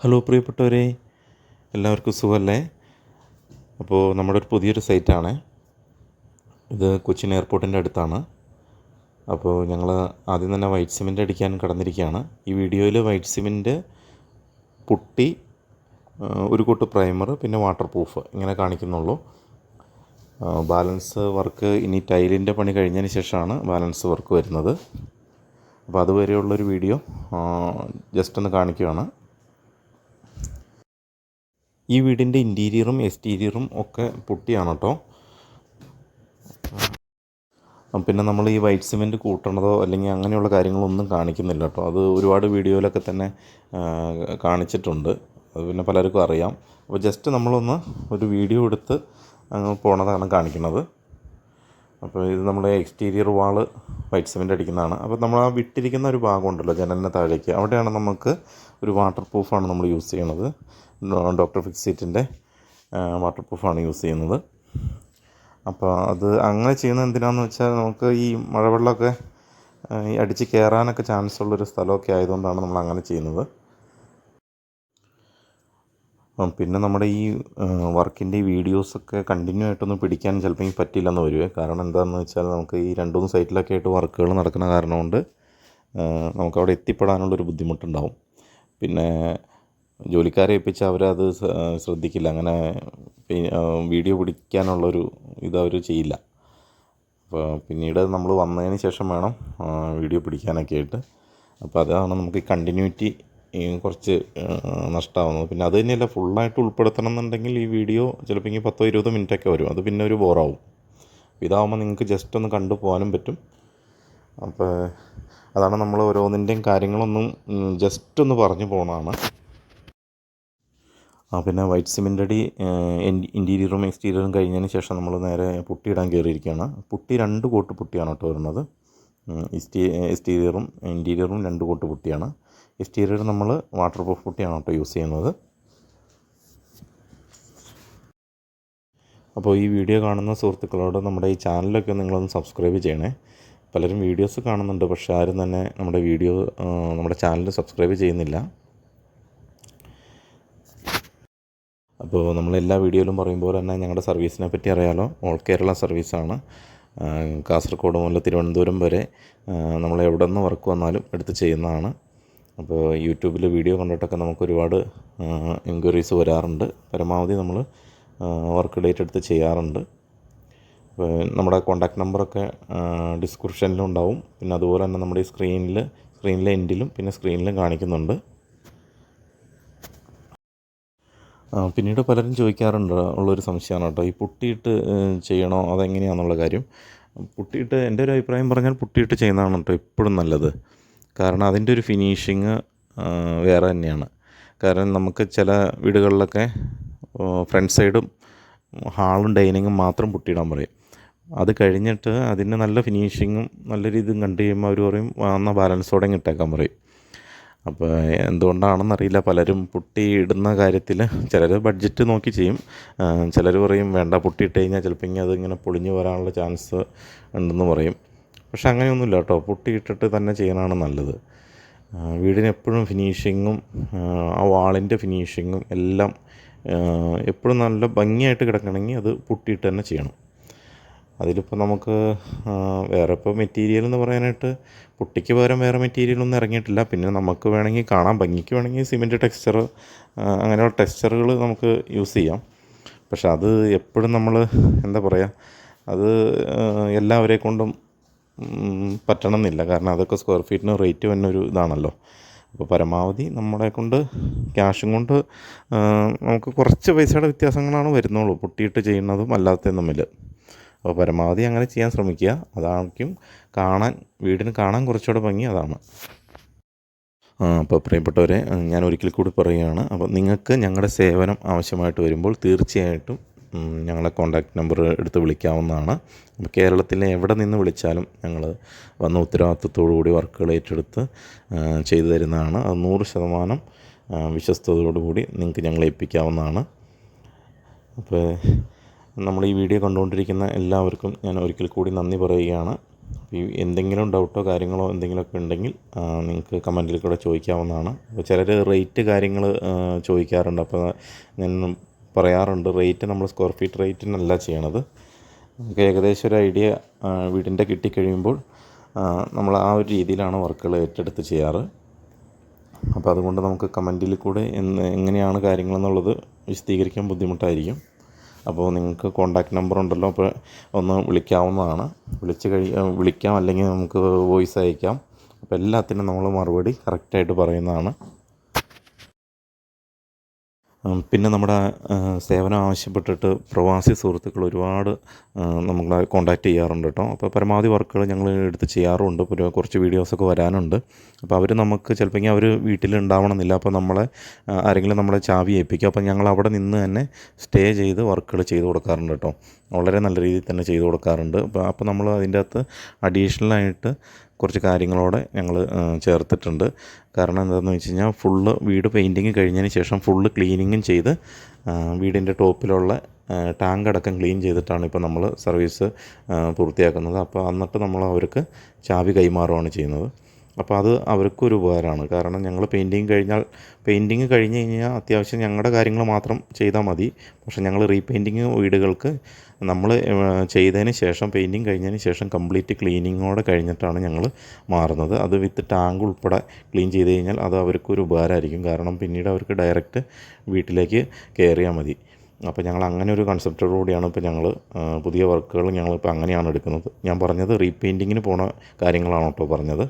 Hello പ്രിയപ്പെട്ടവരെ. എല്ലാവർക്കും സുഖമല്ലേ? അപ്പോൾ നമ്മുടെ ഒരു പുതിയൊരു സൈറ്റാണ്. ഇത് കൊച്ചിൻ എയർപോർട്ടിന്റെ അടുത്താണ്. അപ്പോൾ ഞങ്ങൾ ആദ്യം തന്നെ വൈറ്റ് സിമെന്റ് അടിക്കാൻ കടന്നിരിക്കുകയാണ്. ഈ വീഡിയോയിൽ വൈറ്റ് സിമെന്റ് പുട്ടി ഒരു കൂട്ട് പ്രൈമർ പിന്നെ വാട്ടർ പ്രൂഫ് ഇങ്ങനെ കാണിക്കുന്നുള്ളൂ. ബാലൻസ് വർക്ക് ഇനി ടൈലിന്റെ പണി കഴിഞ്ഞതിന് ശേഷമാണ് ബാലൻസ് വർക്ക് വരുന്നത്. അപ്പോൾ അതുവരെയുള്ളൊരു വീഡിയോ ജസ്റ്റ് ഒന്ന് കാണിക്കുകയാണ്. ഈ വീടിന്റെ ഇന്റീരിയറും എക്സ്റ്റീരിയറും ഒക്കെ പുട്ടിയാണ് കേട്ടോ. പിന്നെ നമ്മൾ ഈ വൈറ്റ് സിമെന്റ് കൂട്ടണതോ അല്ലെങ്കിൽ അങ്ങനെയുള്ള കാര്യങ്ങളൊന്നും കാണിക്കുന്നില്ല കേട്ടോ. അത് ഒരുപാട് വീഡിയോയിലൊക്കെ തന്നെ കാണിച്ചിട്ടുണ്ട്. അത് പിന്നെ പലർക്കും അറിയാം. അപ്പോൾ ജസ്റ്റ് നമ്മളൊന്ന് ഒരു വീഡിയോ എടുത്ത് അങ്ങ് പോണതാണ് കാണിക്കുന്നത്. അപ്പോൾ ഇത് നമ്മുടെ എക്സ്റ്റീരിയർ വാൾ വൈറ്റ് സിമെന്റ് അടിക്കുന്നതാണ്. അപ്പോൾ നമ്മൾ ആ വിട്ടിരിക്കുന്ന ഒരു ഭാഗമുണ്ടല്ലോ ജനലിന് താഴേക്ക്. അവിടെയാണ് നമുക്ക് ഒരു വാട്ടർ പ്രൂഫാണ് നമ്മൾ യൂസ് ചെയ്യണത്. ഡോക്ടർ ഫിക്സീറ്റിന്റെ വാട്ടർ പ്രൂഫാണ് യൂസ് ചെയ്യുന്നത്. അപ്പോൾ അത് അങ്ങനെ ചെയ്യുന്നത് എന്തിനാന്ന് വെച്ചാൽ നമുക്ക് ഈ മഴവെള്ളമൊക്കെ ഈ അടിച്ച് കയറാനൊക്കെ ചാൻസ് ഉള്ളൊരു സ്ഥലമൊക്കെ ആയതുകൊണ്ടാണ് നമ്മൾ അങ്ങനെ ചെയ്യുന്നത്. പിന്നെ നമ്മുടെ ഈ വർക്കിന്റെ വീഡിയോസൊക്കെ കണ്ടിന്യൂ ആയിട്ടൊന്നും പിടിക്കാൻ ചിലപ്പോൾ പറ്റില്ലെന്ന് വരുവേ കാരണം എന്താണെന്ന് വെച്ചാൽ നമുക്ക് ഈ രണ്ട് മൂന്ന് സൈറ്റിലൊക്കെ ആയിട്ട് വർക്കുകൾ നടക്കുന്ന കാരണം കൊണ്ട് നമുക്കവിടെ എത്തിപ്പെടാനുള്ളൊരു ബുദ്ധിമുട്ടുണ്ടാവും. പിന്നെ ജോലിക്കാരെ ഏൽപ്പിച്ച് അവരത് ശ്രദ്ധിക്കില്ല. അങ്ങനെ വീഡിയോ പിടിക്കാനുള്ളൊരു ഇത് അവർ ചെയ്യില്ല. അപ്പോൾ പിന്നീട് നമ്മൾ വന്നതിന് ശേഷം വേണം വീഡിയോ പിടിക്കാനൊക്കെ ആയിട്ട്. അപ്പോൾ അതാണ് നമുക്ക് കണ്ടിന്യൂറ്റി കുറച്ച് നഷ്ടമാവുന്നത് പിന്നെ അത് തന്നെയല്ല ഫുള്ളായിട്ട് ഉൾപ്പെടുത്തണം എന്നുണ്ടെങ്കിൽ ഈ വീഡിയോ ചിലപ്പോൾ ഇങ്ങനെ പത്തോ ഇരുപതോ മിനിറ്റൊക്കെ വരും. അത് പിന്നെ ഒരു ബോറാവും. ഇതാവുമ്പോൾ നിങ്ങൾക്ക് ജസ്റ്റ് ഒന്ന് കണ്ടു പോകാനും പറ്റും. അപ്പോൾ അതാണ് നമ്മൾ ഓരോന്നിന്റെയും കാര്യങ്ങളൊന്നും ജസ്റ്റ് ഒന്ന് പറഞ്ഞു പോകണതാണ് പിന്നെ വൈറ്റ് സിമെന്റ് അടി ഇന്റീരിയറും എക്സ്റ്റീരിയറും കഴിഞ്ഞതിന് ശേഷം നമ്മൾ നേരെ പുട്ടിയിടാൻ കയറിയിരിക്കുകയാണ്. പുട്ടി രണ്ട് കോട്ട് പുട്ടിയാണ് കേട്ടോ വരുന്നത്. എക്സ്റ്റീ എക്സ്റ്റീരിയറും ഇന്റീരിയറും രണ്ട് കോട്ട് പുട്ടിയാണ്. എക്സ്റ്റീരിയർ നമ്മൾ വാട്ടർ പ്രൂഫ് പുട്ടിയാണ് കേട്ടോ യൂസ് ചെയ്യുന്നത്. അപ്പോൾ ഈ വീഡിയോ കാണുന്ന സുഹൃത്തുക്കളോട് നമ്മുടെ ഈ ചാനലൊക്കെ നിങ്ങളൊന്ന് സബ്സ്ക്രൈബ് ചെയ്യണേ. പലരും വീഡിയോസ് കാണുന്നുണ്ട് പക്ഷേ ആരും തന്നെ നമ്മുടെ വീഡിയോ നമ്മുടെ ചാനൽ സബ്സ്ക്രൈബ് ചെയ്യുന്നില്ല. അപ്പോൾ നമ്മൾ എല്ലാ വീഡിയോയിലും പറയുമ്പോൾ തന്നെ ഞങ്ങളുടെ സർവീസിനെ പറ്റി അറിയാലോ. ഓൾ കേരള സർവീസാണ്. കാസർഗോഡ് മുതൽ തിരുവനന്തപുരം വരെ നമ്മൾ എവിടെ നിന്ന് വർക്ക് വന്നാലും എടുത്ത് ചെയ്യുന്നതാണ്. അപ്പോൾ യൂട്യൂബിൽ വീഡിയോ കണ്ടിട്ടൊക്കെ നമുക്ക് ഒരുപാട് എൻക്വയറീസ് വരാറുണ്ട്. പരമാവധി നമ്മൾ വർക്ക് ഡേറ്റ് എടുത്ത് ചെയ്യാറുണ്ട്. നമ്മുടെ കോൺടാക്ട് നമ്പറൊക്കെ ഡിസ്ക്രിപ്ഷനിലും ഉണ്ടാവും. പിന്നെ അതുപോലെ തന്നെ നമ്മുടെ ഈ സ്ക്രീനിൽ സ്ക്രീനിലെ എൻഡിലും പിന്നെ സ്ക്രീനിലും കാണിക്കുന്നുണ്ട് ആ, പിന്നീട് പലരും ചോദിക്കാറുണ്ട് ഉള്ളൊരു സംശയമാണ് കേട്ടോ. ഈ പുട്ടിയിട്ട് ചെയ്യണോ അതെങ്ങനെയാണെന്നുള്ള കാര്യം. പുട്ടിയിട്ട് എന്റെ ഒരു അഭിപ്രായം പറഞ്ഞാൽ പുട്ടിയിട്ട് ചെയ്യുന്നതാണ് കേട്ടോ എപ്പോഴും നല്ലത്. കാരണം അതിന്റെ ഒരു ഫിനിഷിങ് വേറെ തന്നെയാണ്. കാരണം നമുക്ക് ചില വീടുകളിലൊക്കെ ഫ്രണ്ട് സൈഡും ഹാളും ഡൈനിങ്ങും മാത്രം പുട്ടിയിടാൻ പറയും. അത് കഴിഞ്ഞിട്ട് അതിന് നല്ല ഫിനിഷിങ്ങും നല്ല രീതിയും കണ്ടു കഴിയുമ്പോൾ അവർ പറയും വന്ന ബാലൻസോടെ ഇട്ടേക്കാൻ പറയും. അപ്പോൾ എന്തുകൊണ്ടാണെന്നറിയില്ല. പലരും പുട്ടി ഇടുന്ന കാര്യത്തിൽ ചിലർ ബഡ്ജറ്റ് നോക്കി ചെയ്യും. ചിലർ പറയും വേണ്ട പുട്ടി ഇട്ട് കഴിഞ്ഞാൽ ചിലപ്പോൾ ഇങ്ങനെ അത് ഇങ്ങനെ പൊളിഞ്ഞു വരാനുള്ള ചാൻസ് ഉണ്ടെന്ന് പറയും. പക്ഷെ അങ്ങനെയൊന്നുമില്ല കേട്ടോ. പുട്ടി ഇട്ടിട്ട് തന്നെ ചെയ്യാനാണ് നല്ലത്. വീടിന് എപ്പോഴും ഫിനിഷിങ്ങും ആ വാളിന്റെ ഫിനിഷിങ്ങും എല്ലാം എപ്പോഴും നല്ല ഭംഗിയായിട്ട് കിടക്കണമെങ്കിൽ അത് പുട്ടിയിട്ട് തന്നെ ചെയ്യണം. അതിലിപ്പോൾ നമുക്ക് വേറെ ഇപ്പോൾ മെറ്റീരിയൽ എന്ന് പറയാനായിട്ട് പുട്ടിക്ക് പകരം വേറെ മെറ്റീരിയൽ ഒന്നും ഇറങ്ങിയിട്ടില്ല. പിന്നെ നമുക്ക് വേണമെങ്കിൽ കാണാൻ ഭംഗിക്ക് വേണമെങ്കിൽ സിമെന്റ് ടെക്സ്ചർ അങ്ങനെയുള്ള ടെക്സ്ചറുകൾ നമുക്ക് യൂസ് ചെയ്യാം. പക്ഷെ അത് എപ്പോഴും നമ്മൾ എന്താ പറയുക അത് എല്ലാവരെ കൊണ്ടും പറ്റണം പറ്റണമെന്നില്ല. കാരണം അതൊക്കെ സ്ക്വയർ ഫീറ്റിന് റേറ്റ് വന്നൊരു ഇതാണല്ലോ. അപ്പോൾ പരമാവധി നമ്മളെ കൊണ്ട് ക്യാഷും കൊണ്ട് നമുക്ക് കുറച്ച് പൈസയുടെ വ്യത്യാസങ്ങളാണ് വരുന്നുള്ളൂ. പൊട്ടിയിട്ട് ചെയ്യുന്നതും അല്ലാത്തതും തമ്മിൽ അപ്പോൾ പരമാവധി അങ്ങനെ ചെയ്യാൻ ശ്രമിക്കുക. അതായിരിക്കും കാണാൻ വീടിന് കാണാൻ കുറച്ചുകൂടെ ഭംഗി അതാണ്. അപ്പോൾ പ്രിയപ്പെട്ടവരെ ഞാൻ ഒരിക്കൽ കൂടി പറയുകയാണ്. അപ്പോൾ നിങ്ങൾക്ക് ഞങ്ങളുടെ സേവനം ആവശ്യമായിട്ട് വരുമ്പോൾ തീർച്ചയായിട്ടും ഞങ്ങളെ കോൺടാക്റ്റ് നമ്പർ എടുത്ത് വിളിക്കാവുന്നതാണ്. അപ്പോൾ കേരളത്തിലെ എവിടെ നിന്ന് വിളിച്ചാലും ഞങ്ങൾ വന്ന ഉത്തരവാദിത്വത്തോടു കൂടി വർക്കുകൾ ഏറ്റെടുത്ത് ചെയ്തു തരുന്നതാണ്. അത് നൂറ് ശതമാനം വിശ്വസ്തയോടുകൂടി കൂടി നിങ്ങൾക്ക് ഞങ്ങളെ ഏൽപ്പിക്കാവുന്നതാണ്. അപ്പോൾ നമ്മൾ ഈ വീഡിയോ കണ്ടുകൊണ്ടിരിക്കുന്ന എല്ലാവർക്കും ഞാൻ ഒരിക്കൽ കൂടി നന്ദി പറയുകയാണ്. എന്തെങ്കിലും ഡൗട്ടോ കാര്യങ്ങളോ എന്തെങ്കിലുമൊക്കെ ഉണ്ടെങ്കിൽ നിങ്ങൾക്ക് കമന്റിൽ കൂടെ ചോദിക്കാവുന്നതാണ്. അപ്പോൾ ചിലർ റേറ്റ് കാര്യങ്ങൾ ചോദിക്കാറുണ്ട്. അപ്പോൾ ഞാൻ പറയാറുണ്ട് റേറ്റ് നമ്മൾ സ്ക്വയർ ഫീറ്റ് റേറ്റിനല്ല ചെയ്യണത്. നമുക്ക് ഏകദേശം ഒരു ഐഡിയ വീടിന്റെ കിട്ടിക്കഴിയുമ്പോൾ നമ്മൾ ആ ഒരു രീതിയിലാണ് വർക്കുകൾ ഏറ്റെടുത്ത് ചെയ്യാറ്. അപ്പോൾ അതുകൊണ്ട് നമുക്ക് കമന്റിൽ കൂടെ എങ്ങനെയാണ് കാര്യങ്ങളെന്നുള്ളത് വിശദീകരിക്കാൻ ബുദ്ധിമുട്ടായിരിക്കും. അപ്പോൾ നിങ്ങൾക്ക് കോൺടാക്റ്റ് നമ്പർ ഉണ്ടല്ലോ അപ്പോൾ ഒന്ന് വിളിക്കാവുന്നതാണ്. വിളിച്ച് കഴി വിളിക്കാം അല്ലെങ്കിൽ നമുക്ക് വോയിസ് അയക്കാം. അപ്പോൾ എല്ലാത്തിനും നമ്മൾ മറുപടി കറക്റ്റായിട്ട് പറയുന്നതാണ്. പിന്നെ നമ്മുടെ സേവനം ആവശ്യപ്പെട്ടിട്ട് പ്രവാസി സുഹൃത്തുക്കൾ ഒരുപാട് നമ്മളെ കോൺടാക്റ്റ് ചെയ്യാറുണ്ട് കേട്ടോ. അപ്പോൾ പരമാവധി വർക്കുകൾ ഞങ്ങൾ എടുത്ത് ചെയ്യാറുണ്ട്. ഇപ്പോൾ ഒരു കുറച്ച് വീഡിയോസൊക്കെ വരാനുണ്ട്. അപ്പോൾ അവർ നമുക്ക് ചിലപ്പോൾ അവർ വീട്ടിൽ ഉണ്ടാവണമെന്നില്ല അപ്പോൾ നമ്മളെ ആരെങ്കിലും നമ്മളെ ചാവി ഏൽപ്പിക്കും. അപ്പോൾ ഞങ്ങൾ അവിടെ നിന്ന് തന്നെ സ്റ്റേ ചെയ്ത് വർക്കുകൾ ചെയ്ത് കൊടുക്കാറുണ്ട് കേട്ടോ. വളരെ നല്ല രീതിയിൽ തന്നെ ചെയ്തു കൊടുക്കാറുണ്ട്. അപ്പോൾ അപ്പോൾ നമ്മൾ അതിന്റെ അകത്ത് അഡീഷണലായിട്ട് കുറച്ച് കാര്യങ്ങളോടെ ഞങ്ങൾ ചേർത്തിട്ടുണ്ട്. കാരണം എന്താണെന്ന് വെച്ച് കഴിഞ്ഞാൽ ഫുള്ള് വീട് പെയിന്റിങ് കഴിഞ്ഞതിന് ശേഷം ഫുള്ള് ക്ലീനിങ്ങും ചെയ്ത് വീടിന്റെ ടോപ്പിലുള്ള ടാങ്ക് അടക്കം ക്ലീൻ ചെയ്തിട്ടാണ് ഇപ്പോൾ നമ്മൾ സർവീസ് പൂർത്തിയാക്കുന്നത്. അപ്പോൾ എന്നിട്ട് നമ്മൾ അവർക്ക് ചാവി കൈമാറുകയാണ് ചെയ്യുന്നത്. അപ്പോൾ അത് അവർക്കൊരു ഉപകാരമാണ്. കാരണം ഞങ്ങൾ പെയിന്റിങ് കഴിഞ്ഞാൽ പെയിന്റിങ് കഴിഞ്ഞ് കഴിഞ്ഞാൽ അത്യാവശ്യം ഞങ്ങളുടെ കാര്യങ്ങൾ മാത്രം ചെയ്താൽ മതി. പക്ഷേ ഞങ്ങൾ റീപെയിന്റിങ് വീടുകൾക്ക് നമ്മൾ ചെയ്തതിന് ശേഷം പെയിന്റിങ് കഴിഞ്ഞതിന് ശേഷം കംപ്ലീറ്റ് ക്ലീനിങ്ങോടെ കഴിഞ്ഞിട്ടാണ് ഞങ്ങൾ മാറുന്നത്. അത് വിത്ത് ടാങ്ക് ഉൾപ്പെടെ ക്ലീൻ ചെയ്ത് കഴിഞ്ഞാൽ അത് അവർക്കൊരു ഉപകാരമായിരിക്കും. കാരണം പിന്നീട് അവർക്ക് ഡയറക്റ്റ് വീട്ടിലേക്ക് കയറിയാൽ മതി. അപ്പോൾ ഞങ്ങൾ അങ്ങനെ ഒരു കൺസെപ്റ്റോടുകൂടിയാണ് ഇപ്പോൾ ഞങ്ങൾ പുതിയ വർക്കുകൾ ഞങ്ങളിപ്പോൾ അങ്ങനെയാണ് എടുക്കുന്നത്. ഞാൻ പറഞ്ഞത് റീപെയിന്റിങ്ങിന് പോണ കാര്യങ്ങളാണ് കേട്ടോ പറഞ്ഞത്.